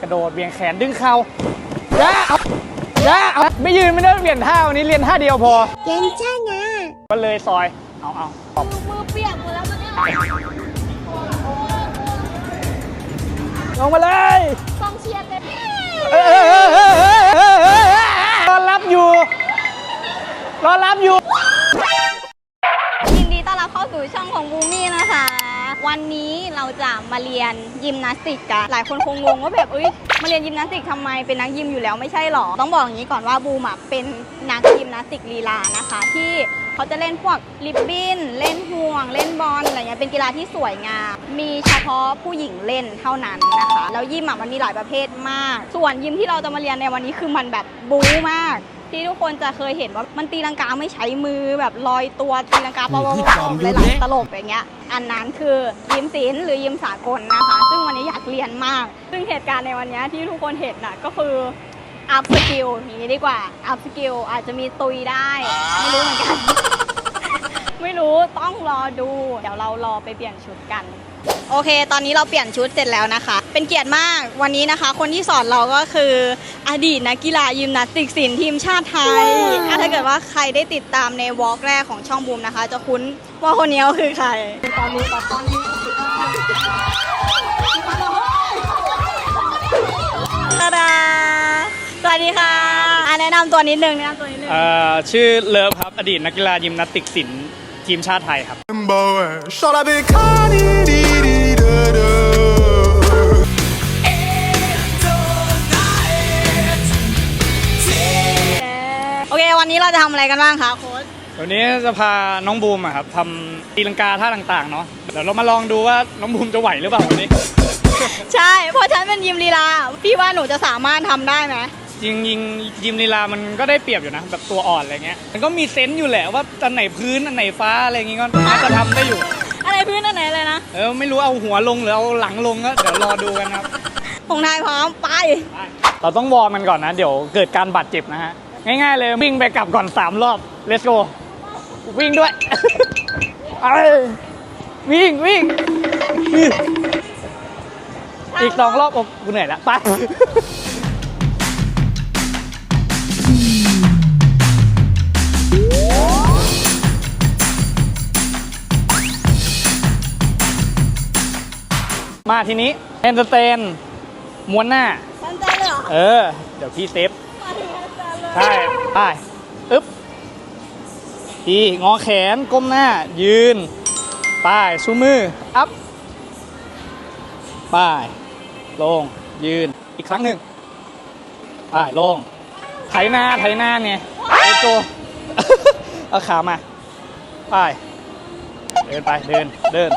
กระโดดเบี่ยงแขนดึงเข่าและเอาและเอาไม่ยืนไม่ได้เปลี่ยนท่าวันนี้เรียนท่าเดียวพอ เก่งจ้านะก็เลยซอย เอาเอาตบมือเปียกหมดแล้วตอนนี้ลงมาเลยกองเชียร์เต็มรอรับอยู่ รอรับอยู่ ยินดีต้อนรับเข้าสู่ช่องของบูมี่ วันนี้เราจะมาเรียนยิมนาสติกกัน หลายคนคงงงว่าแบบเอ้ยมาเรียนยิมนาสติกทำไมเป็นนักยิมอยู่แล้วไม่ใช่หรอ ต้องบอกอย่างนี้ก่อนว่าบูมอะเป็นนักยิมนาสติกลีลานะคะ ที่เขาจะเล่นพวกลิบบิ้น เล่นห่วง เล่นบอลอะไรเงี้ยเป็นกีฬาที่สวยงาม มีเฉพาะผู้หญิงเล่นเท่านั้นนะคะ แล้วยิมอะมันมีหลายประเภทมาก ส่วนยิมที่เราจะมาเรียนในวันนี้คือมันแบบบู๊มาก ที่ทุกคนจะเคยเห็นว่ามันตีลังกาไม่ใช้มือแบบลอยตัวตีลังกาเบๆหลายๆตลบอย่างเงี้ย อันนั้นคือยิมศิลหรือยิมสากลนะคะ ซึ่งวันนี้อยากเรียนมาก ซึ่งเหตุการณ์ในวันนี้ที่ทุกคนเห็นน่ะก็คืออัพสกิลอย่างนี้ดีกว่าอัพสกิลอาจจะมีตุยได้ ไม่รู้เหมือนกัน ไม่รู้ต้องรอดู เดี๋ยวเรารอไปเปลี่ยนชุดกัน โอเค ตอนนี้เราเปลี่ยนชุดเสร็จแล้วนะคะ เป็นเกียรติมากวันนี้นะคะ คนที่สอนเราก็คือ อดีตนักกีฬายิมนาสติกศิลป์ทีมชาติไทยอะถ้าเกิดว่าใครได้ติดตามในวอล์กแรกของช่องบูมนะคะ จะคุ้นว่าคนนี้ก็คือใคร ตอนนี้ตอนนี้ตาดาสวัสดีค่ะอะแนะนำตัวนิดนึงแนะนำตัวนิดนึง เอ่อชื่อเลิฟครับ อดีตนักกีฬายิมนาสติกศิลป์ทีมชาติไทยครับ Sur la bécane, di, วันนี้เราจะทำอะไรกันบ้างคะโค้ชวันนี้จะพาน้องบูมอะครับทำตีลังกาท่าต่างๆเนาะเดี๋ยวเรามาลองดูว่าน้องบูมจะไหวหรือเปล่าวันนี้ ใช่เพราะฉันเป็นยิมลีลา พี่ว่าหนูจะสามารถทำได้ไหมยิงยิงยิมลีลามันก็ได้เปรียบอยู่นะ แบบตัวอ่อนอะไรเงี้ยมันก็มีเซนส์อยู่แหละว่าอันไหนพื้นอันไหนฟ้าอะไรอย่างงี้ก็น่าจะทำได้อยู่ อะไรพื้นอันไหนเลยนะเออไม่รู้เอาหัวลงหรือเอาหลังลงก็เดี๋ยวรอดูกันครับพงไทยพร้อมไป เราต้องวอร์มมันก่อนนะ เดี๋ยวเกิดการบาดเจ็บนะฮะ ง่ายๆเลยวิ่งไปกลับก่อน 3 รอบ let's go วิ่งด้วยเอ้ยวิ่งวิ่งอีกสองรอบโอ้กูเหนื่อยแล้วไปมาทีนี้แฮนด์สเตนม้วนหน้าตั้งใจเลยเหรอเออ เดี๋ยวพี่เซฟ ใช่ไปอึ๊บทีงอแขนก้มหน้า ยืนไปชูมือ อัพไปลง ยืนอีกครั้งหนึ่งไปลง ไถหน้าไถหน้าเนี่ยเลโกเอาขามาไปเดินไปเดินเดิน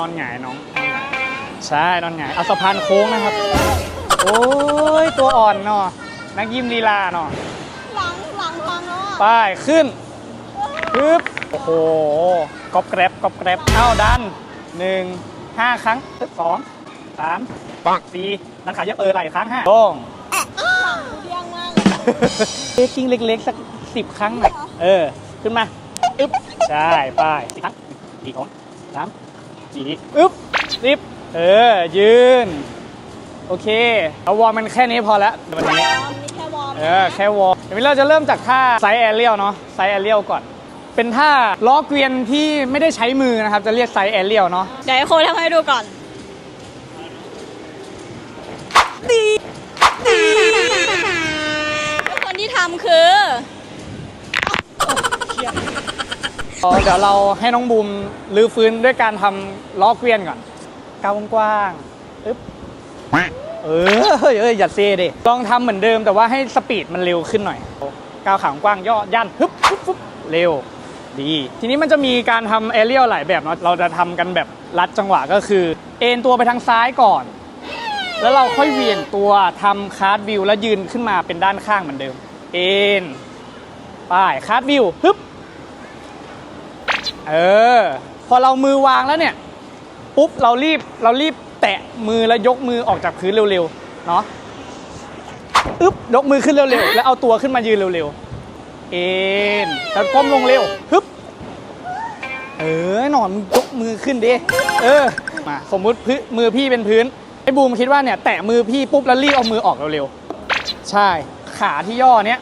นอนหงายน้อง ใช่นอนหงายเอาสะพานโค้งนะครับ โอ้ยตัวอ่อนเนาะนักยิมลีลาเนาะหลังหลังฟังแล้วอะไป้ายขึ้นปึ๊บโอ้โหกอบแกรบกอบแกรบเอาดันหนึ่งห้าครั้งสองสามปังสี่นักขาเยอะเออไหลครั้งห้าลงเรียงมากเอ๊ะกิ้งเล็กๆ สักสิบครั้งหน่อยเออ ขึ้นมาอึ๊บใช่ไป้ายสี่ครั้งสี่สองสาม สี่อึ๊บสิบเออ ยืน โอเค เอาวอร์มมันแค่นี้พอแล้ววันนี้มีแค่วอร์มเออ แค่วอร์มเดี๋ยวเราจะเริ่มจากท่าไซส์แอเรียลเนาะ ไซส์แอเรียลก่อน เป็นท่าล้อเกวียนที่ไม่ได้ใช้มือนะครับ จะเรียกไซส์แอเรียลเนาะ เดี๋ยวให้โค้ชทำให้ดูก่อนคน เดี๋ยวเราให้น้องบูมลื้อฟื้นด้วยการทำล้อเกวียนก่อนก้าวกว้างๆอึ๊บเออเฮ้ยเอ้ยอย่าเซ่ดิลองทำเหมือนเดิมแต่ว่าให้สปีดมันเร็วขึ้นหน่อยก้าวขางกว้างย่อย่านฮึบฮึบฮึบเร็วดี ทีนี้มันจะมีการทำแอเรียลหลายแบบเนาะเราจะทำกันแบบรัดจังหวะก็คือ เอ็นตัวไปทางซ้ายก่อน แล้วเราค่อยเหวี่ยงตัวทำคาร์ดวิวแล้วยืนขึ้นมาเป็นด้านข้างเหมือนเดิม เอ็นป้ายคาร์ดวิวฮึบ เออ พอเรามือวางแล้วเนี่ย ปุ๊บเรารีบเรารีบแตะมือแล้วยกมือออกจากพื้นเร็วๆ เนาะอึ๊บยกมือขึ้นเร็วๆ แล้วเอาตัวขึ้นมายืนเร็วๆ เอ็นแล้วก้มลงเร็วฮึบเออหนอนยกมือขึ้นดิ เออ มาสมมุติพื้นมือพี่เป็นพื้น ไอ้บูมคิดว่าเนี่ยแตะมือพี่ปุ๊บแล้วรีบเอามือออกเร็วๆ ใช่ ขาที่ย่อเนี้ย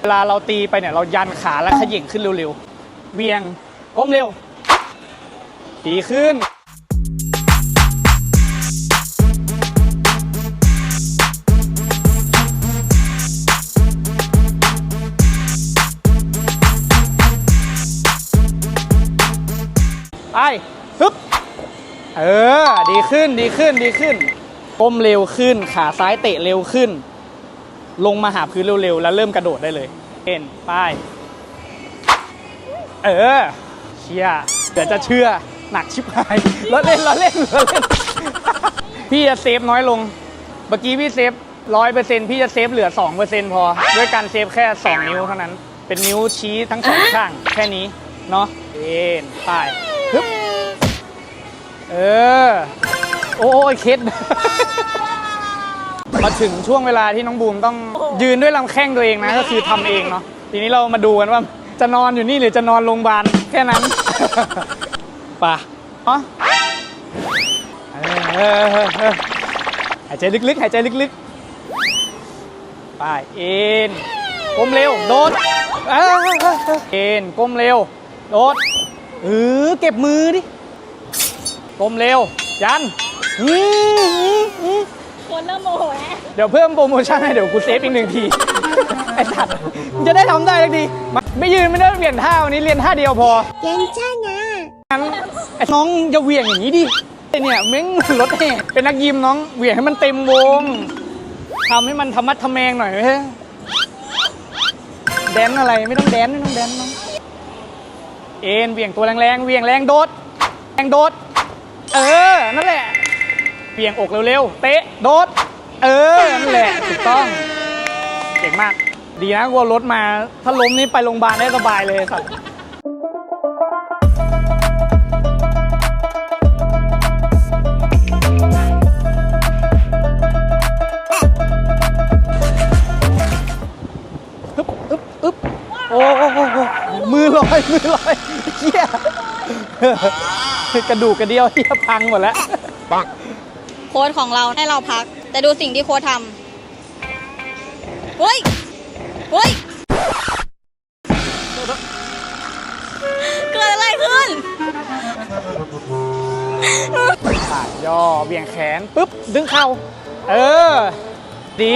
เวลาเราตีไปเนี่ยเรายันขาแล้วขย่งขึ้นเร็วๆ เวียง ก้มเร็ว ดีขึ้น ไปฮึบ เออ ดีขึ้น ดีขึ้น ดีขึ้น ก้มเร็วขึ้น ขาซ้ายเตะเร็วขึ้น ลงมาหาพื้นเร็วๆ แล้วเริ่มกระโดดได้เลยเอ็น ไป เออ ชียเดี๋ยวจะเชื่อหนักชิบหายล้วเล่นล้วเล่นล้วเล่น พี่จะเซฟน้อยลง เมื่อกี้พี่เซฟร้อยเปอร์เซ็นต์พี่จะเซฟเหลือสองเปอร์เซ็นต์พอ ด้วยการเซฟแค่สองนิ้วเท่านั้น เป็นนิ้วชี้ทั้งสองข้าง แค่นี้ เนาะเอ็นไปฮึบเออ โอ้ยเคสมาถึงช่วงเวลาที่น้องบูมต้องยืนด้วยลำแข้งตัวเองนะ ก็คือทำเองเนาะ ทีนี้เรามาดูกันว่า จะนอนอยู่นี่หรือจะนอนโรงพยาบาลแค่นั้นป่ะอ๋อเออเออเออหายใจลึกๆ หายใจลึกๆไปเอ็นก้มเร็ว โดดเออเออเออเอ็นก้มเร็ว โดดเออเก็บมือดิ ก้มเร็ว ยันอืมอืมอืมคนเริ่มโมโหแล้วเดี๋ยวเพิ่มโปรโมชั่นให้เดี๋ยวกูเซฟอีกหนึ่งที ไอ้สัตว์มึงจะได้ทำได้สักทีมา ไม่ยืนไม่ได้เปลี่ยนท่าวันนี้เรียนท่าเดียวพอเก่งใช่ไงงั้นไอ้น้องจะเวียงอย่างนี้ดิเนี่ยเม้งรถแห่เป็นนักยิมน้องเวียงให้มันเต็มวงทำให้มันธรรมัดทำแมงหน่อยเฮ้ยแดนอะไรไม่ต้องแดนไม่ต้องแดนน้องเอ็นเวียงตัวแรงๆเวียงแรงโดดแรงโดด เออนั่นแหละเวียงอกเร็วๆเตะโดด เออนั่นแหละถูกต้องเก่งมาก ดีนะกลัวรถมา ถ้าล้มนี่ไปโรงพยาบาลได้สบายเลยสัตว์อึ๊บอึ๊บอึ๊บโอ้โหมือลอยมือลอยเฮียกระดูกกระเดียวเฮียพังหมดแล้วโค้ชของเราให้เราพัก แต่ดูสิ่งที่โค้ชทำเฮ้ย เฮ้ย เกิดอะไรขึ้นขาย่อเบี่ยงแขนปุ๊บ ดึงเข่าเออ ดี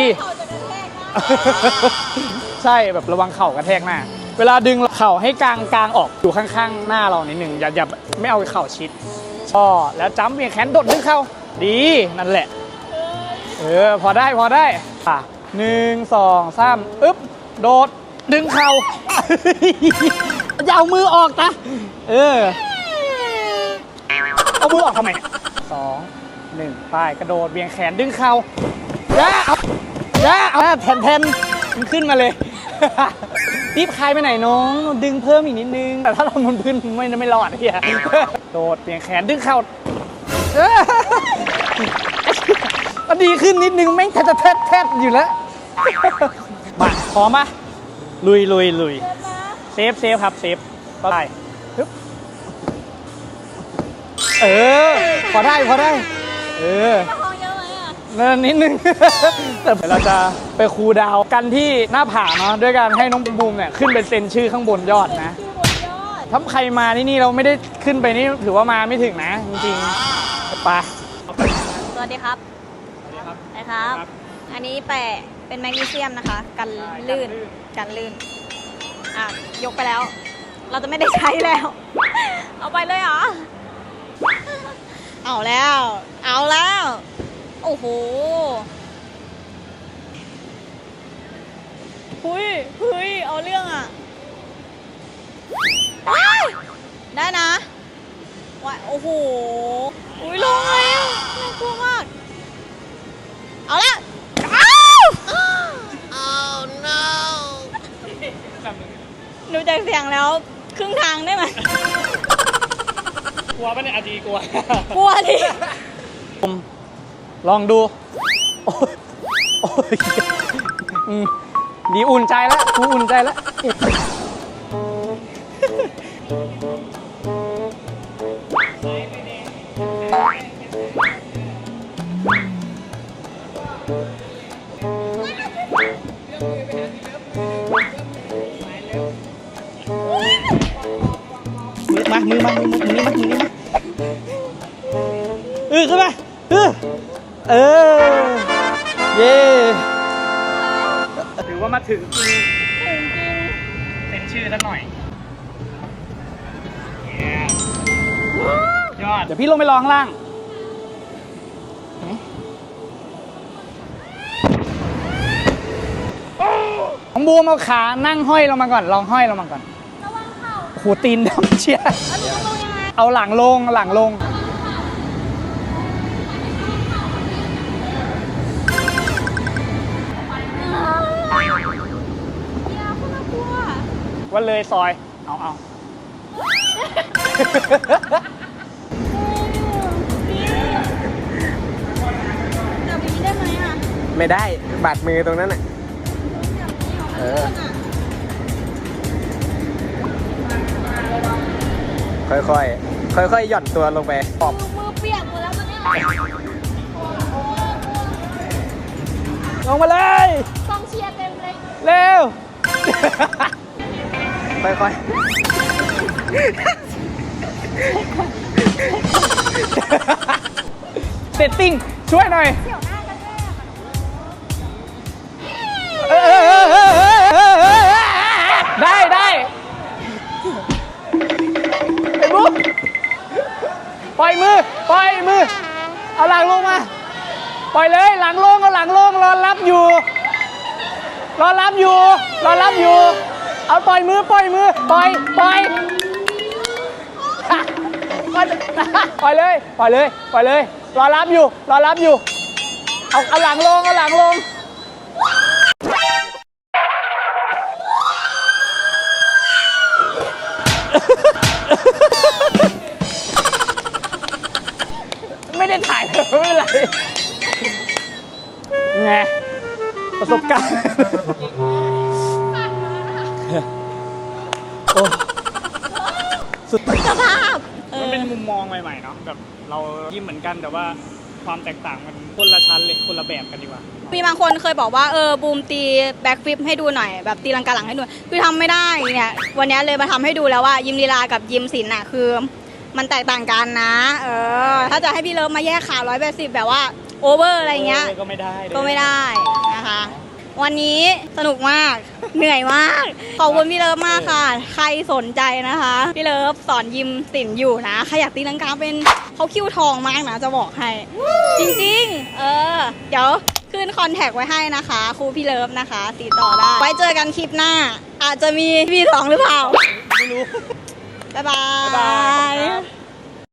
ใช่แบบระวังเข่ากระแทกหน้า เวลาดึงเข่าให้กลางกลางออกอยู่ข้างๆ หน้าเรานิดหนึ่งอย่าอย่าไม่เอาเข่าชิดช่อแล้วจ้ำเบี่ยงแขนโดดดึงเข่าดีนั่นแหละ เออ พอได้พอได้ อะหนึ่งสองสามอึ๊บ โดด ดึงเข่า อย่าเอามือออกนะ เออ เอามือออกทำไมสองหนึ่งไปกระโดดเบี่ยงแขนดึงเข่าย่าเอาย่าเอาแทนแทนมันขึ้นมาเลย รีบคลายไปไหนน้อง ดึงเพิ่มอีกนิดนึง แต่ถ้าเรามันพื้นไม่ไม่รอดเฮียโดดเบี่ยงแขนดึงเข่าเอดีขึ้นนิดนึงไม่งแทะแทะแทะอยู่แล้ว พร้อมปะลุยลุยลุยเซฟเซฟครับเซฟไปฮึบเออ พอได้พอได้ เออนั่นนิดนึงแต่เราจะไปคูลดาวน์กันที่หน้าผาเนาะด้วยการให้น้องบูมเนี่ยขึ้นไปเซ็นชื่อข้างบนยอดนะถ้าใครมาที่นี่เราไม่ได้ขึ้นไปนี่ถือว่ามาไม่ถึงนะ จริงๆไปสวัสดีครับสวัสดีครับนะครับ อันนี้แปะเป็นแมกนีเซียมนะคะ กันลื่น กันลื่น อะ ยกไปแล้ว เราจะไม่ได้ใช้แล้ว เอาไปเลยเหรอ เอาแล้ว เอาแล้ว โอ้โหหุยหุยเอาเรื่องอะว้ายได้นะว้ายโอ้โห อุ้ยลงเลยอะน่ากลัวมาก เอาละ ดูจากเสียงแล้วครึ่งทางได้ไหมกลัวปะเนี่ยอาจีกลัว กลัวดิลองดูโอ้ยโอ้ยอืมดีอุ่นใจแล้วกูอุ่นใจแล้ว มามือมามือมือนี้มามือนี้มาเออขึ้นมาเออเออเย้ถือว่ามาถึงจริงถึงจริงเป็นชื่อสักหน่อยเย้ยอดเดี๋ยวพี่ลงไปรอข้างล่างของบูมเอาขานั่งห้อยลงมาก่อน ลองห้อยลงมาก่อนระวังเข่าโหตีนดำเชียร์แล้วหนูต้องลงยังไงเอาหลังลงหลังลงยาคนละกลัวว่าเลยซอย เอาเอาจับอย่างนี้ได้ไหมอะไม่ได้บาดมือตรงนั้นอะเออ ค่อยๆ ค่อยๆ หย่อนตัวลงไปขอบมือมือเปียกหมดแล้วมันเนี่ยลงมาเลยกองเชียร์เต็มเลย เร็ว ค่อยเซตติ้งช่วยหน่อยเดี๋ยวหน้า ล่อยมือปล่อยมือปล่อยปล่อยปล่อยเลยปล่อยเลยปล่อยเลย รอรับอยู่รอรับอยู่ เอาเอาหลังลงเอาหลังลงไม่ได้ถ่ายเลยไม่เป็นไรไงประสบการณ์ โอ้สุดสภาพมันเป็นมุมมองใหม่ๆเนาะแบบเรายิ้มเหมือนกันแต่ว่าความแตกต่างมันคนละชั้นเลยคนละแบบกันดีกว่า มีบางคนเคยบอกว่าเออบูมตีแบ็กฟลิปให้ดูหน่อยแบบตีลังกาหลังให้ดูคือทำไม่ได้เนี่ยวันนี้เลยมาทำให้ดูแล้วว่ายิมลีลากับยิมศิลป์น่ะคือ มันแตกต่างกันนะ เออ ถ้าจะให้พี่เลิฟมาแยกขาร้อยแปดสิบแบบว่าโอเวอร์อะไรเงี้ย ก็ไม่ได้ก็ไม่ได้นะคะ วันนี้สนุกมาก เหนื่อยมาก ขอบคุณพี่เลิฟมากค่ะ ใครสนใจนะคะ พี่เลิฟสอนยิมสินอยู่นะใครอยากตีลังกาเป็นเขาคิ้วทองมากนะจะบอกให้ จริงๆ เออ เดี๋ยวขึ้นคอนแทคไว้ให้นะคะ ครูพี่เลิฟนะคะติดต่อได้ ไว้เจอกันคลิปหน้า อาจจะมีพี่สองหรือเปล่า ไม่รู้ บ๊ายบาบ๊ายบายย